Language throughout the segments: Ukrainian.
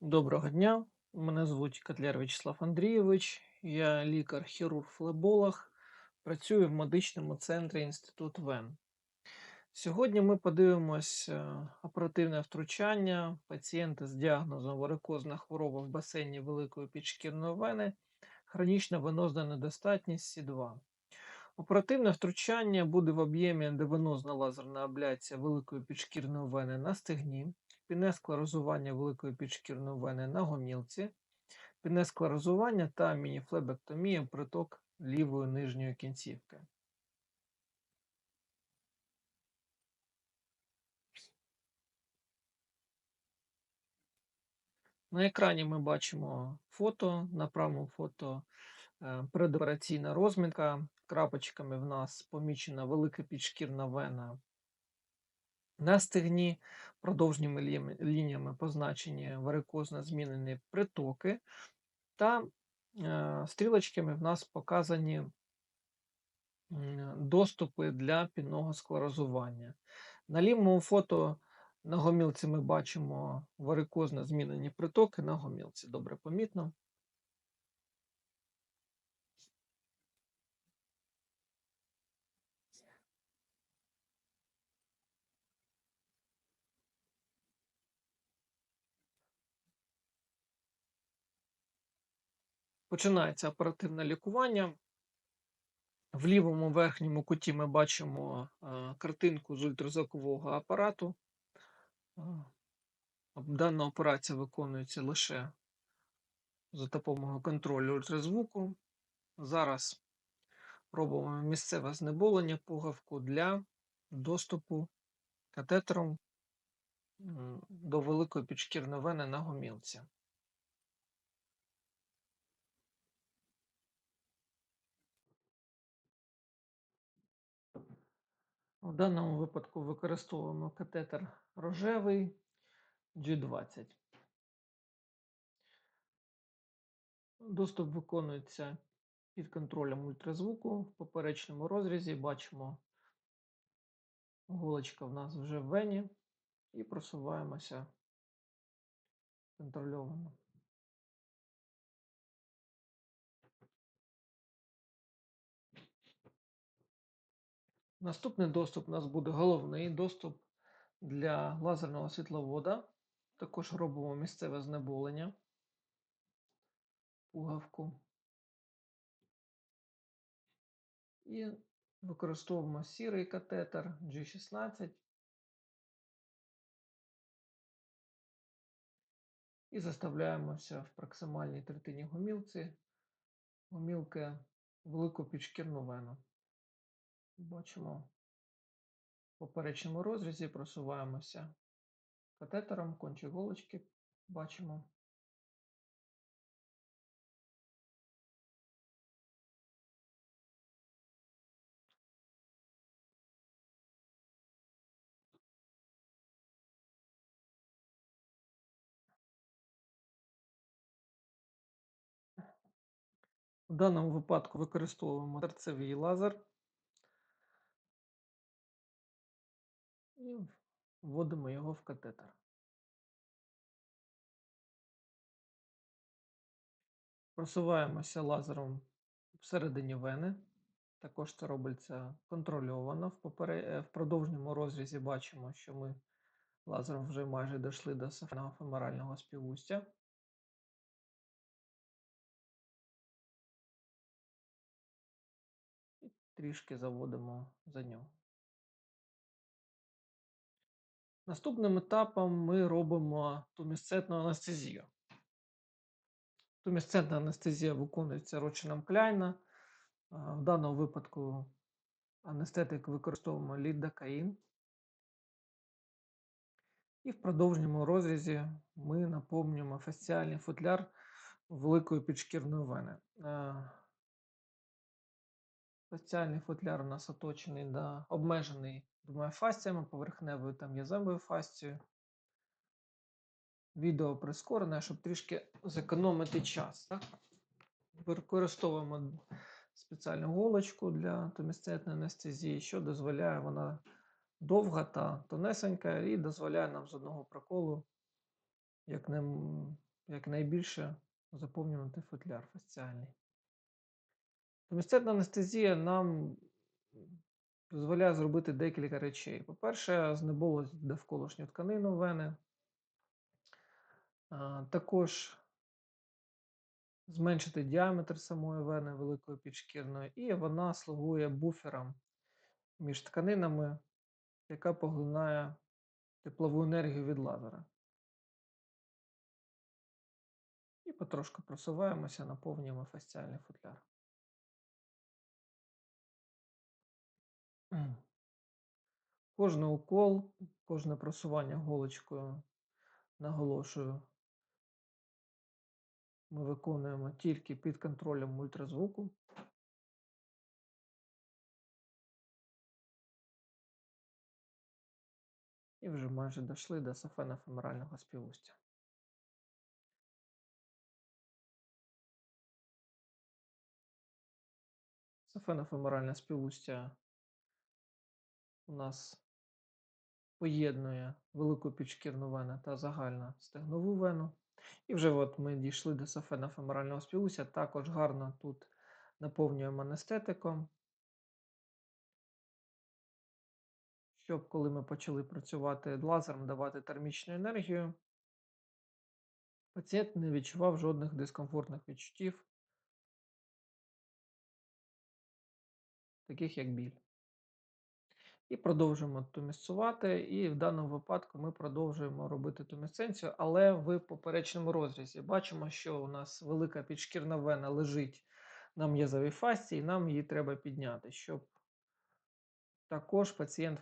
Доброго дня. Мене звуть Котляр Вячеслав Андрійович. Я лікар-хірург-флеболог. Працюю в медичному центрі Інститут ВЕН. Сьогодні ми подивимось е, оперативне втручання пацієнта з діагнозом варикозна хвороба в басейні великої підшкірної вени, хронічна венозна недостатність С2. Оперативне втручання буде в об'ємі ендовенозна лазерна абляція великої підшкірної вени на стегні, піне склерозування великої підшкірної вени на гомілці, піне склерозування та мініфлебектомія приток лівої нижньої кінцівки. На екрані ми бачимо фото. На правому фото е, предопераційна розмітка. Крапочками в нас помічена велика підшкірна вена на стегні, продовжніми лі- лініями позначені варикозно змінені притоки, та е, стрілочками в нас показані доступи для пінного склерозування. На лівому фото на гомілці ми бачимо варикозно змінені притоки на гомілці. Добре помітно. Починається оперативне лікування. В лівому верхньому куті ми бачимо е, картинку з ультразвукового апарату. Е, Дана операція виконується лише за допомогою контролю ультразвуку. Зараз робимо місцеве знеболення пугавку для доступу катетером до великої підшкірної вени на гомілці. В даному випадку використовуємо катетер рожевий G20. Доступ виконується під контролем ультразвуку. В поперечному розрізі бачимо, голочка в нас вже в вені і просуваємося контрольовано. Наступний доступ у нас буде головний доступ для лазерного світловода. Також робимо місцеве знеболення пугавку. І використовуємо сірий катетер G16. І заставляємося в проксимальній третині гомілці, гомілки велику підшкірну вену. Бачимо в поперечному розрізі, просуваємося катетером, кончик голочки бачимо. В даному випадку використовуємо терцевий лазер і вводимо його в катетер. Просуваємося лазером всередині вени. Також це робиться контрольовано. В, попере... е, продовжньому розрізі бачимо, що ми лазером вже майже дійшли до сафеного феморального співустя. І трішки заводимо за нього. Наступним етапом ми робимо тумісцетну анестезію. Тумісцетна анестезія виконується розчином Кляйна. В даному випадку анестетик використовуємо лідокаїн. І в продовжньому розрізі ми наповнюємо фасціальний футляр великої підшкірної вени. Фасціальний футляр у нас оточений да, обмежений двома фасціями, поверхневою та м'язовою фасцією. Відео прискорене, щоб трішки зекономити час. Так? Використовуємо спеціальну голочку для томісцетної анестезії, що дозволяє вона довга та тонесенька і дозволяє нам з одного проколу, як не якнайбільше заповнювати футляр фасціальний. Томістетна анестезія нам дозволяє зробити декілька речей. По-перше, знеболити довколишню тканину вени, також зменшити діаметр самої вени великої підшкірної, і вона слугує буфером між тканинами, яка поглинає теплову енергію від лазера. І потрошку просуваємося, наповнюємо фасціальний футляр. Кожний укол, кожне просування голочкою, наголошую, ми виконуємо тільки під контролем ультразвуку. І вже майже дійшли до сафенофеморального співустя. Сафенофеморальне співустя у нас поєднує велику підшкірну вену та загальну стегнову вену. І вже от ми дійшли до сафенофеморального співустя. Також гарно тут наповнюємо анестетиком. Щоб коли ми почали працювати лазером, давати термічну енергію, пацієнт не відчував жодних дискомфортних відчуттів, таких як біль. І продовжуємо тумісцувати, і в даному випадку ми продовжуємо робити тумісценцію, але в поперечному розрізі. Бачимо, що у нас велика підшкірна вена лежить на м'язовій фасці, і нам її треба підняти, щоб також пацієнт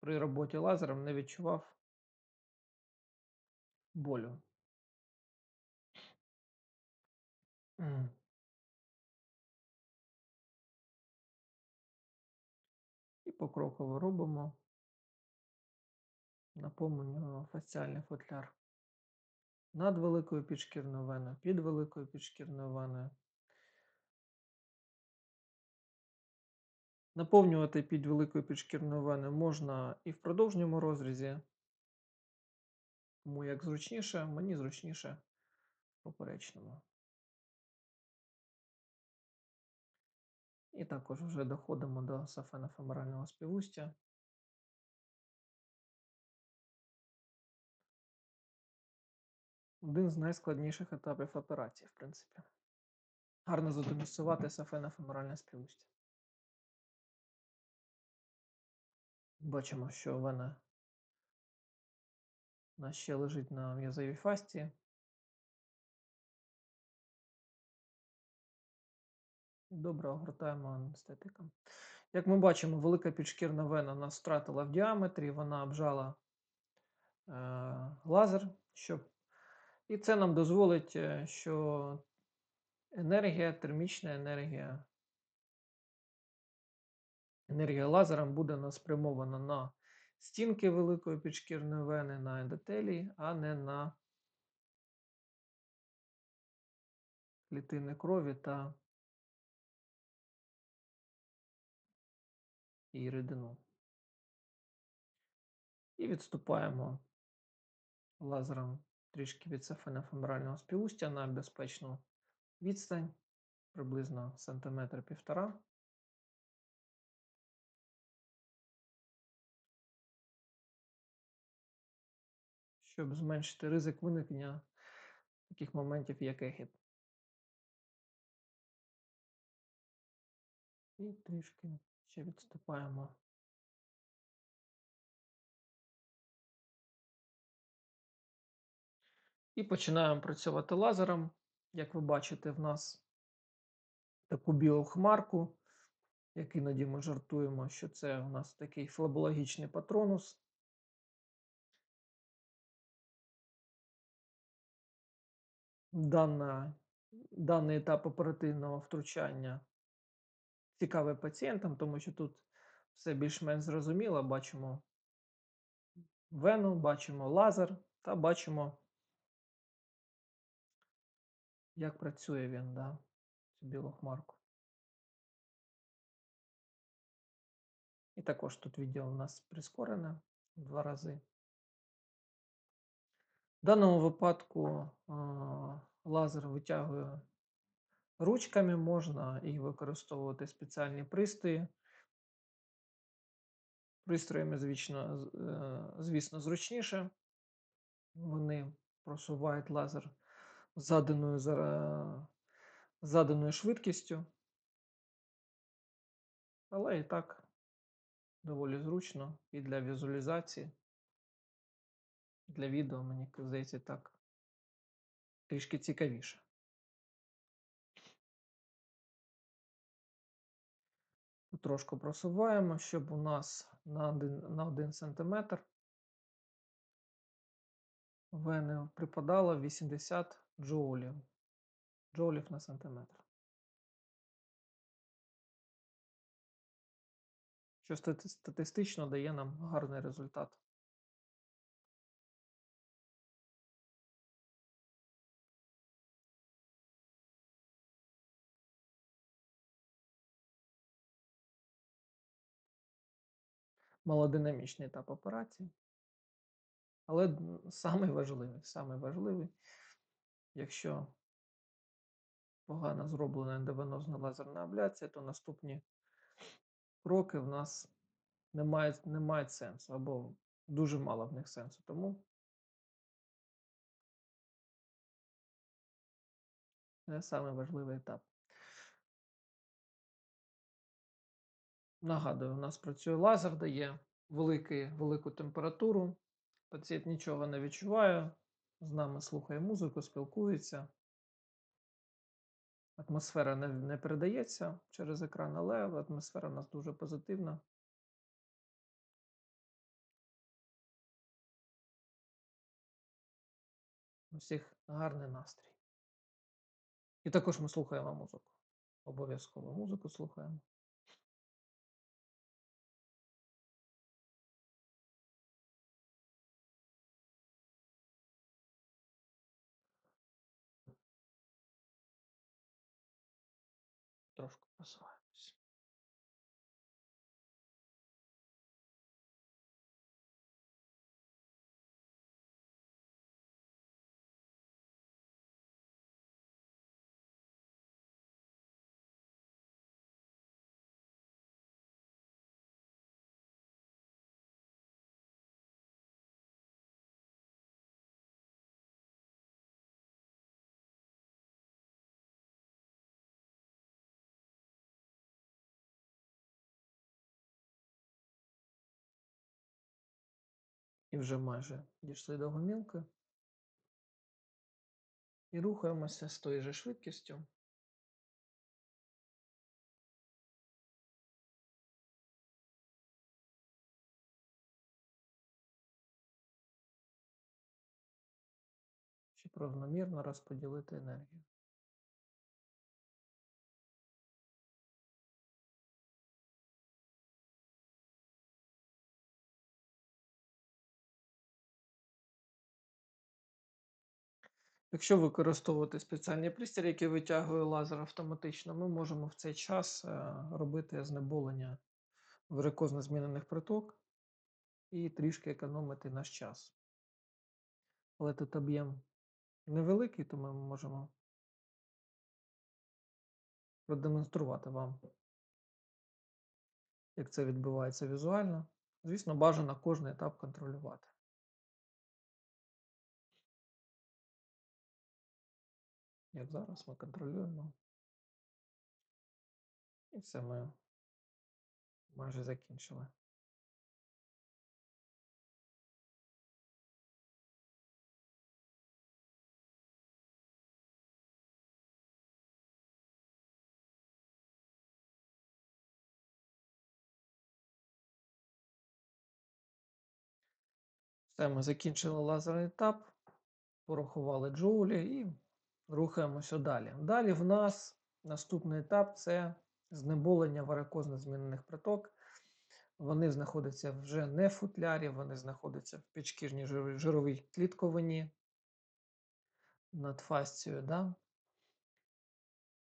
при роботі лазером не відчував болю. Покроково робимо, наповнюємо фасціальний футляр над великою підшкірною веною, під великою підшкірною веною. Наповнювати під великою підшкірною веною можна і в продовжньому розрізі, тому як зручніше, мені зручніше в поперечному. І також вже доходимо до сафенофеморального співустя. Один з найскладніших етапів операції, в принципі. Гарно задомісувати сафенофеморальне співустя. Бачимо, що нас ще лежить на м'язовій фасті. Добре огортаємо анестетиком. Як ми бачимо, велика підшкірна вена нас втратила в діаметрі, вона обжала е, лазер, щоб... і це нам дозволить, е, що енергія, термічна енергія, енергія лазером буде спрямована на стінки великої підшкірної вени, на ендотелії, а не на клітини крові та і рідину. І відступаємо лазером трішки від сафенофеморального співустя на безпечну відстань, приблизно сантиметр півтора. Щоб зменшити ризик виникнення таких моментів, як ехід. І трішки Ще відступаємо. І починаємо працювати лазером. Як ви бачите, в нас таку білу хмарку, як іноді ми жартуємо, що це у нас такий флебологічний патронус. Дана, Даний етап оперативного втручання цікавий пацієнтам, тому що тут все більш-менш зрозуміло. Бачимо вену, бачимо лазер та бачимо, як працює він, да, цю білу хмарку. І також тут відео у нас прискорене в два рази. В даному випадку лазер витягує ручками, можна і використовувати спеціальні пристрої. Пристроями, звісно, звісно, зручніше. Вони просувають лазер заданою, заданою швидкістю. Але і так доволі зручно і для візуалізації. Для відео, мені здається, так трішки цікавіше. Трошки просуваємо, щоб у нас на 1, на 1 см вени припадало 80 джоулів. Джоулів на сантиметр. Що стати- статистично дає нам гарний результат. Малодинамічний етап операції. Але самий важливий, самий важливий, якщо погано зроблена ендовенозна лазерна абляція, то наступні кроки в нас не мають, не мають сенсу, або дуже мало в них сенсу. Тому це самий важливий етап. Нагадую, у нас працює лазер, дає великий, велику температуру. Пацієнт нічого не відчуває, з нами слухає музику, спілкується. Атмосфера не, не передається через екран, але атмосфера у нас дуже позитивна. У всіх гарний настрій. І також ми слухаємо музику. Обов'язково музику слухаємо. Трошки просуваємось. І вже майже дійшли до гомілки. І рухаємося з тою же швидкістю. щоб равномірно розподілити енергію. Якщо використовувати спеціальний пристрій, який витягує лазер автоматично, ми можемо в цей час е, робити знеболення варикозно змінених приток і трішки економити наш час. Але тут об'єм невеликий, тому ми можемо продемонструвати вам, як це відбувається візуально. Звісно, бажано кожний етап контролювати. Як зараз ми контролюємо. І все ми майже закінчили. Все, ми закінчили лазерний етап, порахували джоулі і рухаємося далі. Далі в нас наступний етап це знеболення варикозно змінених приток. Вони знаходяться вже не в футлярі, вони знаходяться в підшкірній жировій клітковині над фасцією. Да?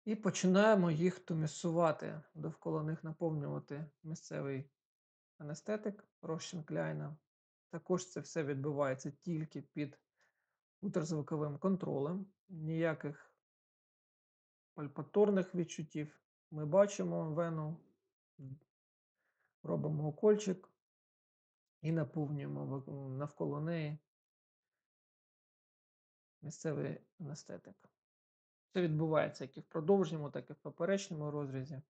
І починаємо їх тумісувати, довкола них наповнювати місцевий анестетик розчин Кляйна. Також це все відбувається тільки під ультразвуковим контролем, ніяких пальпаторних відчуттів. Ми бачимо вену, робимо укольчик і наповнюємо навколо неї місцевий анестетик. Це відбувається як і в продовжньому, так і в поперечному розрізі,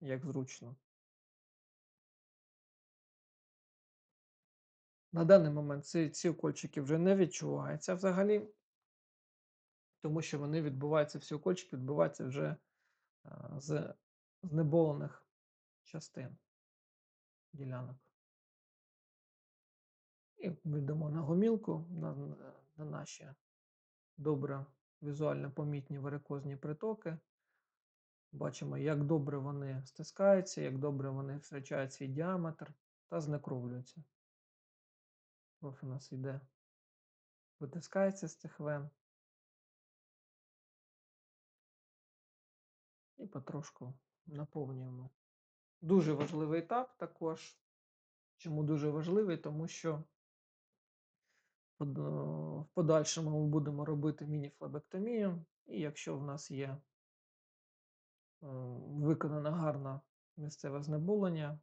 як зручно. На даний момент ці, ці укольчики вже не відчуваються взагалі, тому що вони відбуваються, всі укольчики відбуваються вже з знеболених частин ділянок. І йдемо на гомілку, на, на наші добре візуально помітні варикозні притоки. Бачимо, як добре вони стискаються, як добре вони втрачають свій діаметр та знекровлюються. Кров у нас йде, витискається з цих вен. І потрошку наповнюємо. Дуже важливий етап також. Чому дуже важливий? Тому що в подальшому ми будемо робити міні-флебектомію, і якщо в нас є е, виконана гарна місцеве знеболення,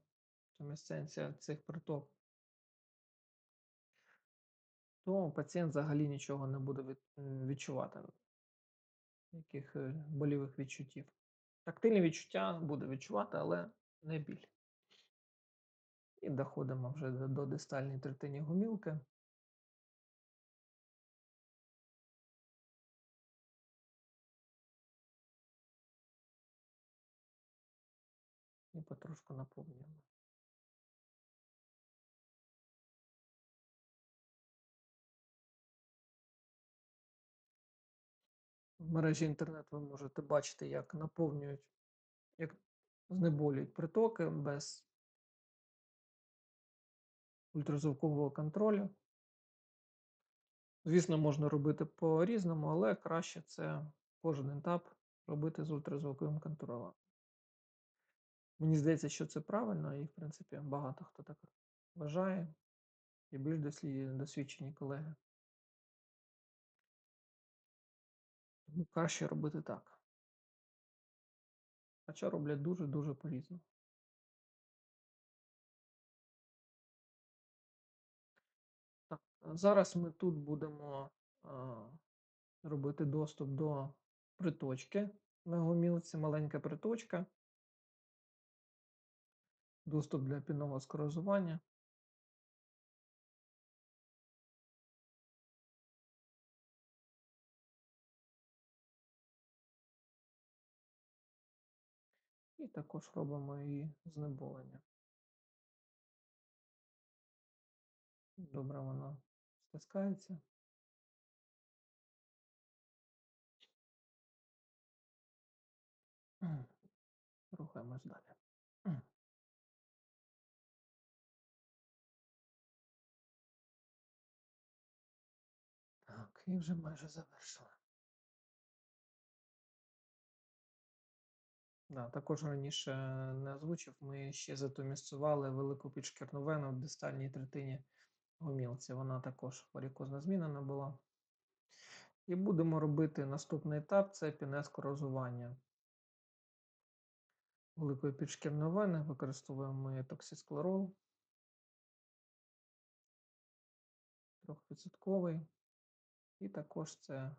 то місценця цих приток, то пацієнт взагалі нічого не буде відчувати, яких е, болівих відчуттів. Тактильні відчуття буде відчувати, але не біль. І доходимо вже до дистальної третині гумілки. І потрошку наповнюємо. В мережі інтернет ви можете бачити, як наповнюють, як знеболюють притоки без ультразвукового контролю. Звісно, можна робити по-різному, але краще це кожен етап робити з ультразвуковим контролем. Мені здається, що це правильно, і, в принципі, багато хто так вважає, і більш досвідчені колеги. Тому краще робити так. Хоча роблять дуже-дуже по-різному. Зараз ми тут будемо а, робити доступ до приточки на гомілці, маленька приточка. Доступ для пінного скорозування. Також робимо і знеболення. Добре воно стискається. Рухаємось далі. Так, і вже майже завершили. Да, також раніше не озвучив, ми ще затомісцювали велику підшкірну вену в дистальній третині гомілці. Вона також варікозно змінена була. І будемо робити наступний етап це пінескорозування. Великої підшкірної вени використовуємо ми токсисклерол. Трьохвідсотковий. І також це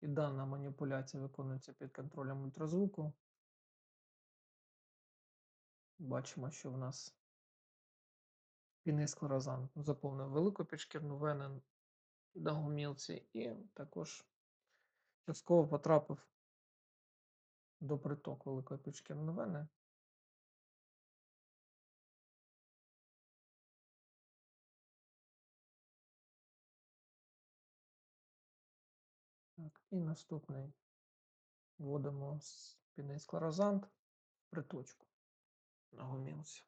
і дана маніпуляція виконується під контролем ультразвуку. Бачимо, що в нас пінний склерозан заповнив велику підшкірну вену на гумілці і також частково потрапив до притоку великої підшкірної вени. І наступний вводимо спінний склерозант в приточку на гумілці.